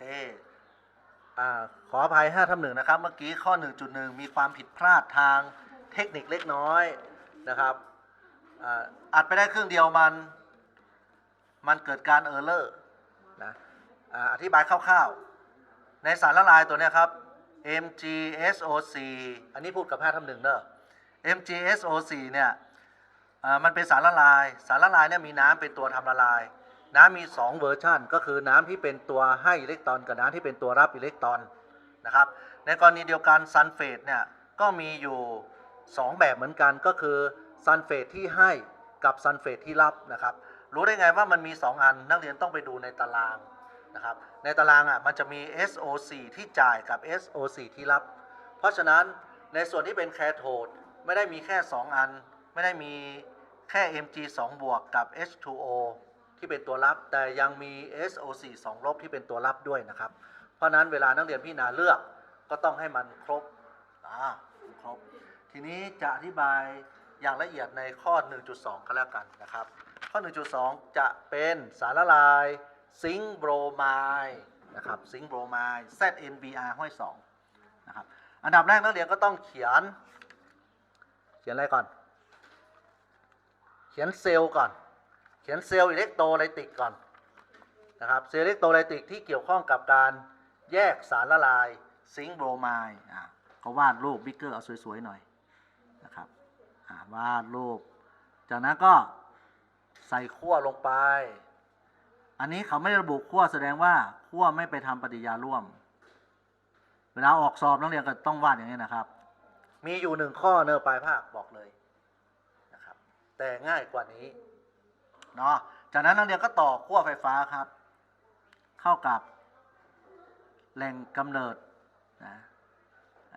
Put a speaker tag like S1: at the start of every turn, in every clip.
S1: เคอขออภัย5ทับหนึ่งนะครับ เมื่อกี้ข้อ 1.1 มีความผิดพลาดทางเทคนิคเล็กน้อยนะครับอัดไปได้ครึ่งเดียวมัน มันเกิดการเออร์เลอร์นะอธิบายคร่าวๆ ในสารละลายตัวนี้ครับ MgSO4 อันนี้พูดกับ5ทับหนึ่งเนอะ MgSO4 เนี่ยมันเป็นสารละลาย สารละลายเนี่ยมีน้ำเป็นตัวทำละลาย น้ำมี 2 เวอร์ชันก็คือน้ำที่เป็นตัวให้อิเล็กตรอนกับน้ำที่เป็นตัวรับอิเล็กตรอนนะครับ ในกรณีเดียวกันซัลเฟตเนี่ยก็มีอยู่ 2 แบบเหมือนกันก็คือซัลเฟตที่ให้กับซัลเฟตที่รับนะครับ รู้ได้ไงว่ามันมี 2 อันนักเรียนต้องไปดูในตารางนะครับ ในตารางอะมันจะมี SO4 ที่จ่ายกับ SO4 ที่รับ เพราะฉะนั้นในส่วนที่เป็นแคโทดไม่ได้มีแค่ 2 อัน ไม่ได้มีแค่ Mg 2 บวกกับ H2O ที่เป็นตัวรับ แต่ยังมี SO4 2ลบที่เป็นตัวรับด้วยนะครับ เพราะนั้นเวลานักเรียนพิจารณาเลือกก็ต้องให้มันครบอ่าครบ ทีนี้จะอธิบายอย่างละเอียดในข้อ 1.2 ก็แล้วกันนะครับ ข้อ 1.2 จะเป็นสารละลายซิงค์โบรไมด์นะครับซิงค์โบรไมด์ ZNBr ห้อย2นะครับอันดับแรกนักเรียนก็ต้องเขียน เขียนอะไรก่อน เขียนเซลล์ก่อน เขียนเซลล์อิเล็กโทรไลติกก่อนนะครับเซลล์อิเล็กโทรไลติกที่เกี่ยวข้องกับการแยกสารละลายซิงค์โบรไมด์อะก็วาดรูปบิ๊กเกอร์เอาสวยๆหน่อยนะครับอ่าวาดรูป จากนั้นก็ใส่ขั้วลงไป อันนี้เขาไม่ได้ระบุขั้วแสดงว่าขั้วไม่ไปทำปฏิยาร่วม เวลาออกสอบนักเรียนก็ต้องวาดอย่างนี้นะครับ มีอยู่หนึ่งข้อเนอปลายภาคบอกเลยนะครับ แต่ง่ายกว่านี้ เนาะจากนั้นนักเรียนก็ต่อขั้วไฟฟ้าครับ เข้ากับแหล่งกำเนิดนะ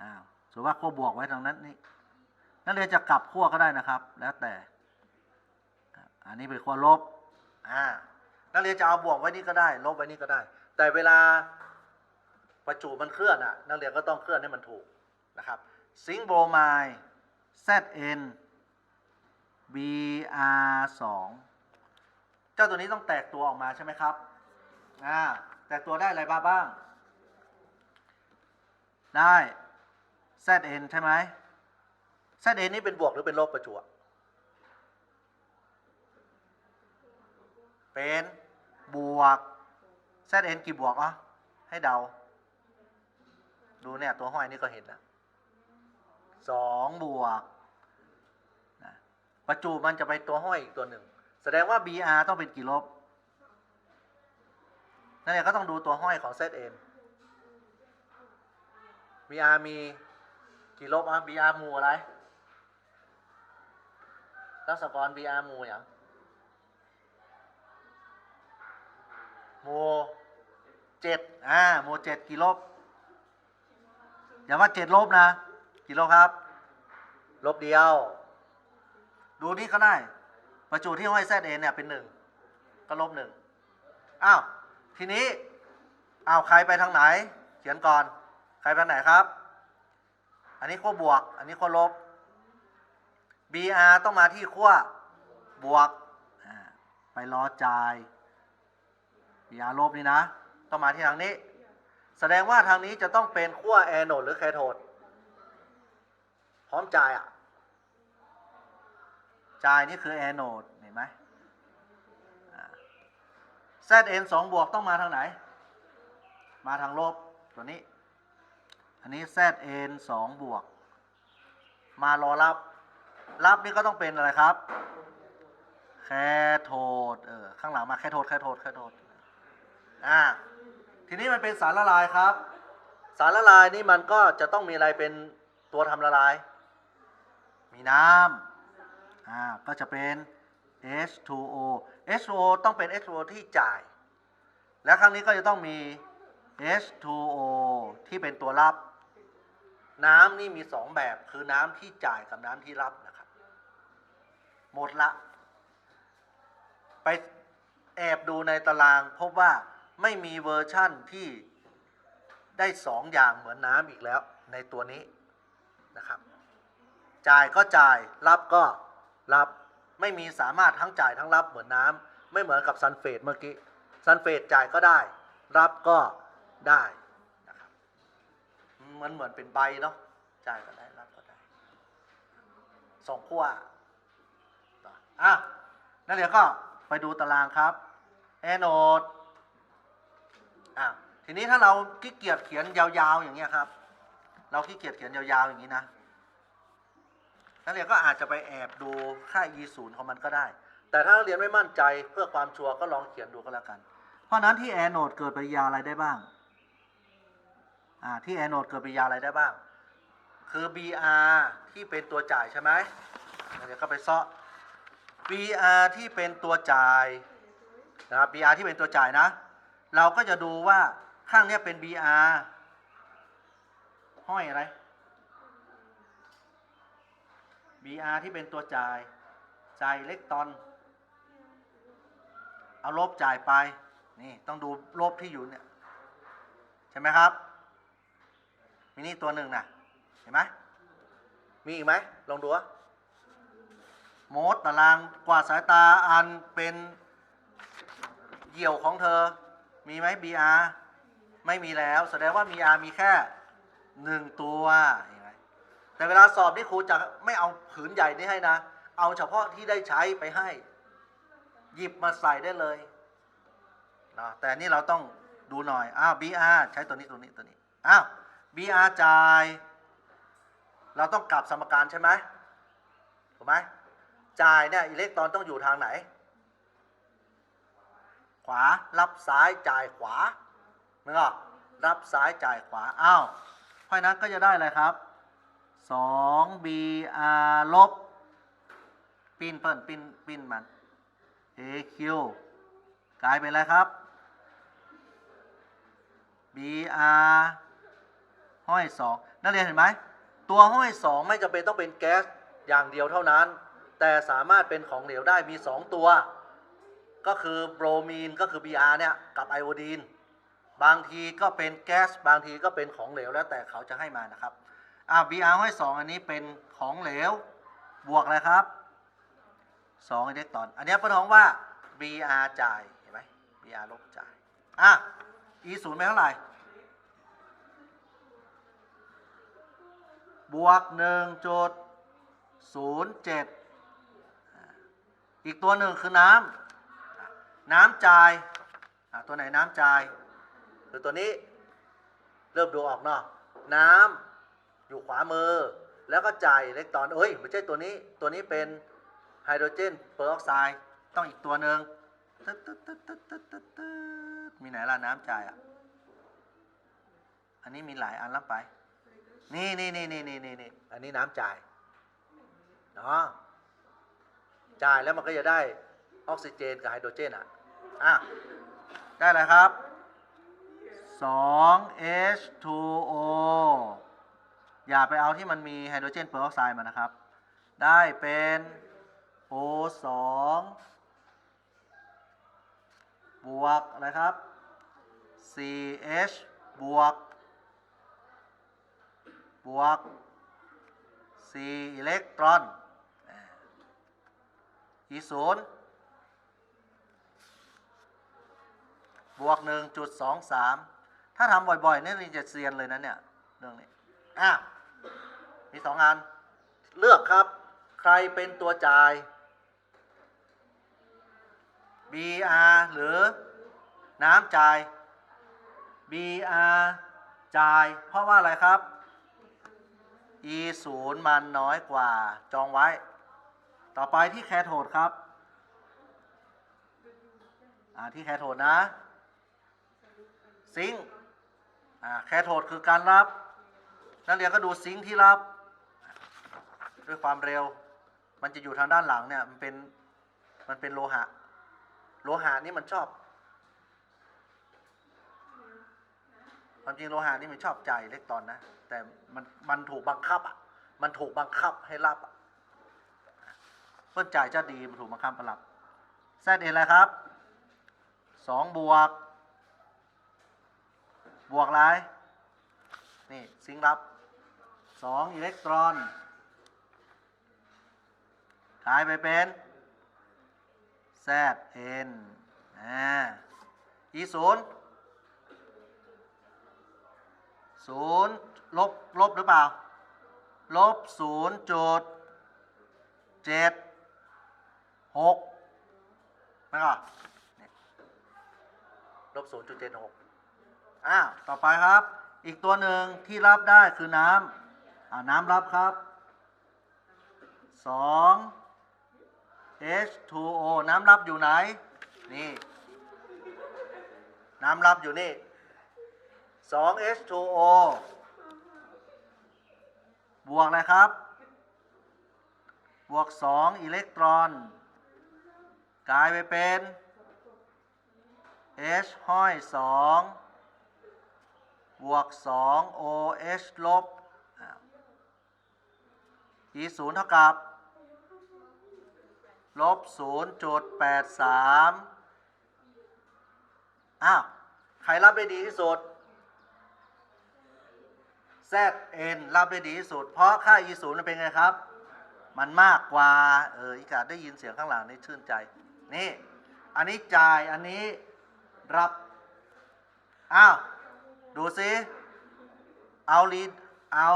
S1: อ้าวสมมติว่าขั้วบวกไว้ทางนั้นนี่นักเรียนจะกลับขั้วก็ได้นะครับ แล้วแต่ อันนี้เป็นขั้วลบอ่านักเรียนจะเอาบวกไว้นี่ก็ได้ ลบไว้นี่ก็ได้ แต่เวลาประจุมันเคลื่อนอะนักเรียนก็ต้องเคลื่อนให้มันถูกนะครับ ซิงโบรไมด์ ZN BR2 เจ้าตัวนี้ต้องแตกตัวออกมาใช่ไหมครับอ่าแตกตัวได้อะไรบ้างบ้าง ได้ ZN ใช่ไหม ZN นี่เป็นบวกหรือเป็นลบประจุเป็นบวก ZN กี่บวกอะให้เดา ดูเนี่ยตัวห้อยนี่ก็เห็นนะสองบวกประจุมันจะไปตัวห้อยอีกตัวหนึ่ง แสดงว่า BR ต้องเป็นกี่ลบ นั่นเองก็ต้องดูตัวห้อยของ ZN BR มีกี่ลบอะ BR หมู่อะไรรัศกร BR หมู่อย่างหมู่เจ็ดอ่าหมู่เจ็ดกี่ลบ อย่าว่าเจ็ดลบนะ กี่ลบครับ ลบเดียว ดูนี่ก็ได้ ประจุที่ห้อยแซดเอเนี่ยเป็นหนึ่งก็ลบหนึ่งอ้าวทีนี้อ้าวใครไปทางไหน เขียนก่อน ใครไปไหนครับ อันนี้ขั้วบวก อันนี้ขั้วลบ BR ต้องมาที่ขั้วบวกไปรอจ่าย BR ลบนี่นะ ต้องมาที่ทางนี้ แสดงว่าทางนี้จะต้องเป็นขั้วแอนโนดหรือแคโทดพร้อมจ่ายอะ จ่ายนี่คือแอนโนดเห็นไหมอ่า Zn 2บวกต้องมาทางไหน มาทางลบตัวนี้ อันนี้ Zn 2บวก มารอรับ รับนี่ก็ต้องเป็นอะไรครับ แคโทดเออข้างหลังมาแคโทดแคโทดแคโทดอ่าทีนี้มันเป็นสารละลายครับ สารละลายนี่มันก็จะต้องมีอะไรเป็นตัวทำละลาย มีน้ำ อ่าก็จะเป็น H2O H2O ต้องเป็น H2O ที่จ่าย และครั้งนี้ก็จะต้องมี H2O ที่เป็นตัวรับ น้ำนี่มีสองแบบคือน้ำที่จ่ายกับน้ำที่รับนะครับ หมดละ ไปแอบดูในตารางพบว่าไม่มีเวอร์ชั่นที่ได้สองอย่างเหมือนน้ำอีกแล้วในตัวนี้นะครับ จ่ายก็จ่ายรับก็ รับ ไม่มีสามารถทั้งจ่ายทั้งรับเหมือนน้ำไม่เหมือนกับซันเฟตเมื่อกี้ซันเฟตจ่ายก็ได้ รับก็ได้นะครับมือนเหมือนเป็นใบเนาะจ่ายก็ได้รับก็ได้สองขั้วต่ออะนั่นเดี๋ยวก็ไปดูตารางครับแอนโอดอะทีนี้ถ้าเราขี้เกียจเขียนยาวๆอย่างเงี้ยครับ เราขี้เกียจเขียนยาวๆอย่างนี้นะ นักเรียนก็อาจจะไปแอบดูค่า e ศูนย์ของมันก็ได้ แต่ถ้านักเรียนไม่มั่นใจเพื่อความชัวร์ก็ลองเขียนดูก็แล้วกัน เพราะนั้นที่แอนโนดเกิดปริยาอะไรได้บ้างที่แอนโนดเกิดปริยาอะไรได้บ้าง คือ br ที่เป็นตัวจ่ายใช่ไหมนักเรียนก็ไปซาะ br ที่เป็นตัวจ่ายนะครับ br ที่เป็นตัวจ่ายนะ เราก็จะดูว่าข้างนี้เป็น br ห้อยอะไร BR ที่เป็นตัวจ่าย จ่ายอิเล็กตรอน เอาลบจ่ายไป นี่ ต้องดูลบที่อยู่เนี่ย ใช่ไหมครับ มีนี่ตัวหนึ่งนะเห็นไหมมีอีกไหมลองดูวะโมดตารางกวาดสายตาอันเป็นเหี่ยวของเธอ มีไหม BR ไม่มีแล้ว แสดงว่า BR มีแค่หนึ่งตัวเห แต่เวลาสอบนี่ครูจะไม่เอาผืนใหญ่นี่ให้นะ เอาเฉพาะที่ได้ใช้ไปให้ หยิบมาใส่ได้เลยนะแต่นี่เราต้องดูหน่อย อ้าว BR ใช้ตัวนี้ตัวนี้ตัวนี้ อ้าว BR จ่าย เราต้องกลับสมการใช่ไหมถูกไหมจ่ายเนี่ยอิเล็กตรอนต้องอยู่ทางไหน ขวา รับซ้ายจ่ายขวานึกออกรับซ้ายจ่ายขวา อ้าว เพราะฉะนั้นก็จะได้อะไรครับ 2 br ลบปิ้นเปิ้นปิ้นปิ้นมัน aq กลายเป็นอะไรครับ br ห้อย 2 นักเรียนเห็นไหม ตัวห้อย 2 ไม่จำเป็นต้องเป็นแก๊สอย่างเดียวเท่านั้น แต่สามารถเป็นของเหลวได้มี 2 ตัว ก็คือโบรมีนก็คือ br เนี่ย กับไอโอดีน บางทีก็เป็นแก๊ส บางทีก็เป็นของเหลวแล้วแต่เขาจะให้มานะครับ อ่า Br ห้อย2อันนี้เป็นของเหลว บวกอะไรครับ2อิเล็กตรอน อันนี้ประท้องว่า Br จ่าย เห็นไหม Br ลบจ่าย อะ E ศูนย์ไปเท่าไหร่ บวก1จุด07อีกตัวหนึ่งคือน้ำ น้ำจ่าย ตัวไหนน้ำจ่าย คือตัวนี้ เริ่มดูออกเนาะ น้ำ อยู่ขวามือ แล้วก็จ่ายอิเล็กตรอนเอ้ยไม่ใช่ตัวนี้ตัวนี้เป็นไฮโดรเจนเปอร์ออกไซด์ต้องอีกตัวหนึ่งตึ๊ดตึ๊ดตึ๊ดตึ๊ดตึ๊ดตึ๊ดตึ๊ดมีไหนล่ะน้ำจ่ายอะอันนี้มีหลายอันแล้วไป นี่นี่นี่นี่นี่นี่นี่อันนี้น้ำจ่ายเนาะจ่ายแล้วมันก็จะได้ออกซิเจนกับไฮโดรเจนอะอะได้เลยครับ 2H2O อย่าไปเอาที่มันมีไฮโดรเจนเปอร์ออกไซด์มานะครับ ได้เป็น O2 บวกอะไรครับ CH บวก บวก C อิเล็กตรอน E ศูนบวก 1.23 ถ้าทำบ่อยๆนี่ยนี่จะเซียนเลยนะเนี่ย เรื่องนี้อะ มีสองอันเลือกครับ ใครเป็นตัวจ่าย BR หรือน้ำจ่าย BR จ่าย เพราะว่าอะไรครับ E ศูนย์มันน้อยกว่าจองไว้ ต่อไปที่แคโทดครับ อ่าที่แคโทดนะ ซิงอ่าแคโทดคือการรับ นักเรียนก็ดูซิงที่รับ ด้วยความเร็ว มันจะอยู่ทางด้านหลังเนี่ยมันเป็นมันเป็นโลหะ โลหะนี่มันชอบความจริงโลหะนี่มันชอบใจอิเล็กตรอนนะ แต่มันมันถูกบังคับอะมันถูกบังคับให้รับอะเพื่อนจ่ายจะดีมันถูกบังคับให้รับแซดเออะไรครับสองบวก บวกอะไรนี่ซิงรับสองอิเล็กตรอน กลายไปเป็น ZN อ่า E ศูนย์ศูนย์ลบลบหรือเปล่า ลบศูนย์จุดเจ็ดหกไม่ก็ลบศูนย์จุดเจ็ดหกอ้าวต่อไปครับ อีกตัวหนึ่งที่รับได้คือน้ำอ่าน้ำรับครับสอง H2O น้ำรับอยู่ไหน นี่ น้ำรับอยู่นี่ 2 H2O บวกอะไรครับ บวก 2 อิเล็กตรอน กลายไปเป็น H ห้อย 2 บวก 2 OH ลบอ้าว E 0เท่ากับ ลบ0.83อ้าว ใครรับได้ดีที่สุด ZN รับได้ดีที่สุด เพราะค่า E 0มันเป็นไงครับ มันมากกว่า เอออีกาได้ยินเสียงข้างหลังนี่ชื่นใจ นี่ อันนี้จ่ายอันนี้รับ อ้าว ดูซิ เอาลีดเอา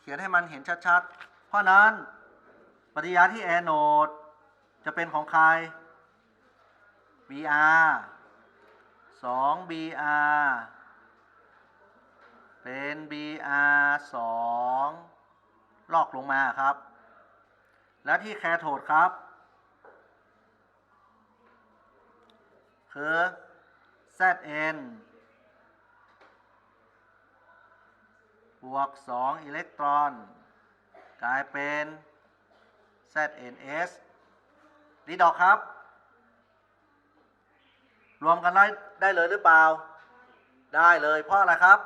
S1: เขียนให้มันเห็นชัดๆ เพราะนั้น ปฏิกิริยาที่แอนโนดจะเป็นของใคร Br 2 Br เป็น Br 2ลอกลงมาครับ และที่แคโทดครับ คือ Zn บวก 2 อิเล็กตรอน กลายเป็น ZNS รีดอกครับ รวมกันได้ได้เลยหรือเปล่า ได้เลยเพราะอะไรครับ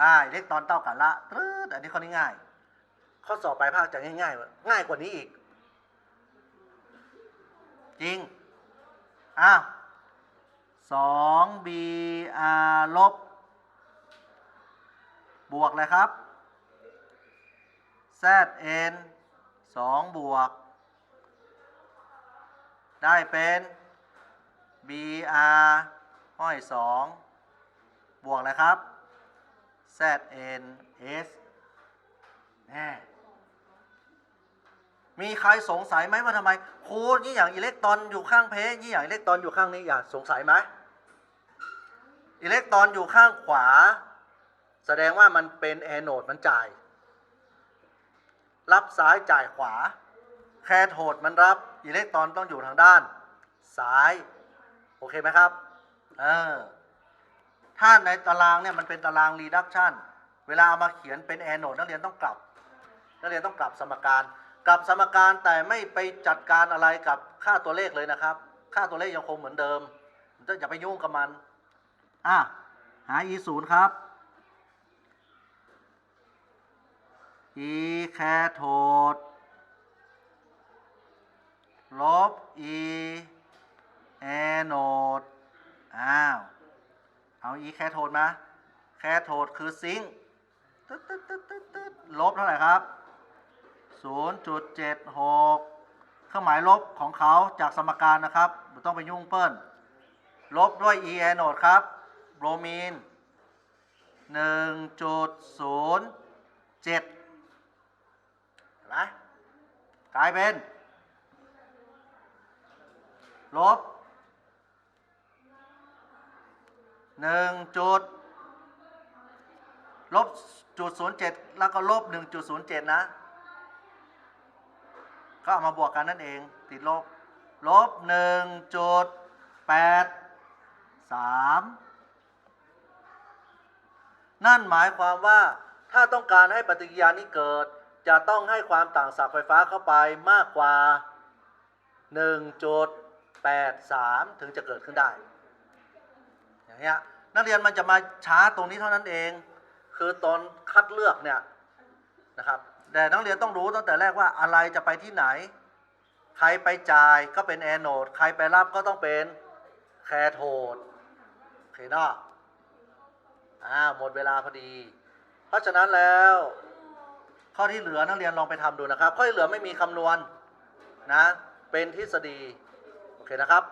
S1: อ่าอิเล็กตรอนเต้ากันละตรึดอันนี้ข้อนี้ง่าย ข้อสอบปลายภาคจะง่ายๆง่ายกว่านี้อีก จริง อ้าวสอง BR ลบบวกเลยครับ ZN 2 บวก ได้เป็น BR ห้อย 2 บวกเลยครับ ZN S แน่มีใครสงสัยไหมว่าทำไมครูนี่อย่างอิเล็กตรอนอยู่ข้างเพนี่อย่างอิเล็กตรอนอยู่ข้างนี้อย่าสงสัยไหมอิเล็กตรอนอยู่ข้างขวา แสดงว่ามันเป็นแอนโนดมันจ่าย รับซ้ายจ่ายขวา แคโทดมันรับอิเล็กตรอนต้องอยู่ทางด้าน ซ้าย โอเคไหมครับ เออ ถ้าในตารางเนี่ยมันเป็นตารางรีดักชันเวลาเอามาเขียนเป็นแอนโนดนักเรียนต้องกลับ นักเรียนต้องกลับสมการ กลับสมการแต่ไม่ไปจัดการอะไรกับค่าตัวเลขเลยนะครับ ค่าตัวเลขยังคงเหมือนเดิม อย่าไปยุ่งกับมัน อะ หา e 0ครับ e แคโทดลบ e แอนโนดอ้าว เอา e แคโทดมา แคโทดคือซิงค์ตึ๊ดตึ๊ดตึ๊ดตึ๊ดตึ๊ดลบเท่าไหร่ครับ 0.76 เครื่องหมายลบของเขาจากสมการนะครับไม่ต้องไปยุ่งเปิ้ล ลบด้วย e แอโนดครับโบรมีน 1.07เนไหมกลายเป็น ลบ1จุดลบจุด07แล้วก็ลบ1.07นย์เจ็ดนะ ก็เอามาบวกกันนั่นเอง ติดลบ ลบ1.83นั่นหมายความว่าถ้าต้องการให้ปฏิกิริยานี้เกิด จะต้องให้ความต่างศักย์ไฟฟ้าเข้าไปมากกว่า 1.83 ถึงจะเกิดขึ้นได้ อย่างเงี้ยนักเรียนมันจะมาช้าตรงนี้เท่านั้นเอง คือตอนคัดเลือกเนี่ยนะครับ แต่นักเรียนต้องรู้ตั้งแต่แรกว่าอะไรจะไปที่ไหน ใครไปจ่ายก็เป็นแอนโนด ใครไปรับก็ต้องเป็นแคโทดโอเคเนาะอ่าหมดเวลาพอดี เพราะฉะนั้นแล้ว ข้อที่เหลือนักเรียนลองไปทำดูนะครับ ข้อที่เหลือไม่มีคำนวณนะ เป็นทฤษฎี โอเคนะครับ